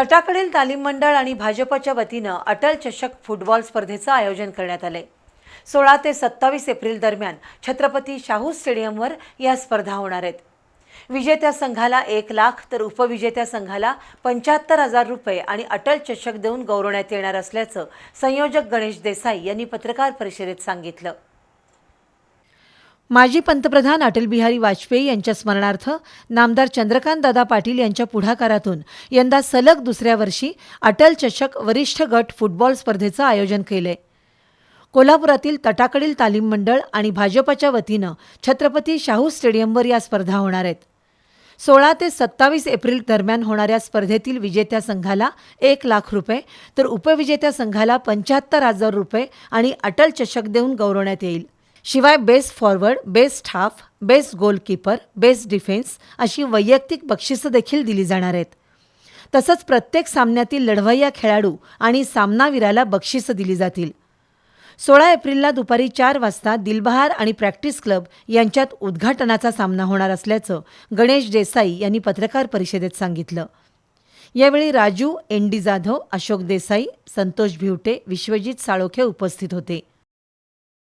तटाकडील तालीम मंडळ आणि भाजपच्या वतीनं अटल चषक फुटबॉल स्पर्धेचं आयोजन करण्यात आलंय. सोळा ते सत्तावीस एप्रिल दरम्यान छत्रपती शाहू स्टेडियमवर या स्पर्धा होणार आहेत. विजेत्या संघाला एक लाख तर उपविजेत्या संघाला पंच्याहत्तर हजार रुपये आणि अटल चषक देऊन गौरवण्यात येणार असल्याचं संयोजक गणेश देसाई यांनी पत्रकार परिषदेत सांगितलं. माजी पंतप्रधान अटलबिहारी वाजपेयी यांच्या स्मरणार्थ नामदार चंद्रकांत दादा पाटील यांच्या पुढाकारातून यंदा सलग दुसऱ्या वर्षी अटल चषक वरिष्ठ गट फुटबॉल स्पर्धेचं आयोजन केलंय. कोल्हापुरातील तटाकडील तालीम मंडळ आणि भाजपच्या वतीनं छत्रपती शाहू स्टेडियमवर या स्पर्धा होणार आहेत. सोळा ते सत्तावीस एप्रिल दरम्यान होणाऱ्या स्पर्धेतील विजेत्या संघाला एक लाख रुपये तर उपविजेत्या संघाला पंच्याहत्तर हजार रुपये आणि अटल चषक देऊन गौरवण्यात येईल. शिवाय best forward best half best goalkeeper best defence अशी वैयक्तिक बक्षिसं देखील दिली जाणार आहेत. तसंच प्रत्येक सामन्यातील लढवय्या खेळाडू आणि सामनावीराला बक्षिसं दिली जातील. सोळा एप्रिलला दुपारी चार वाजता दिलबहार आणि प्रॅक्टिस क्लब यांच्यात उद्घाटनाचा सामना होणार असल्याचं गणेश देसाई यांनी पत्रकार परिषदेत सांगितलं. यावेळी राजू एन डी जाधव अशोक देसाई संतोष भिवटे विश्वजित साळोखे उपस्थित होते.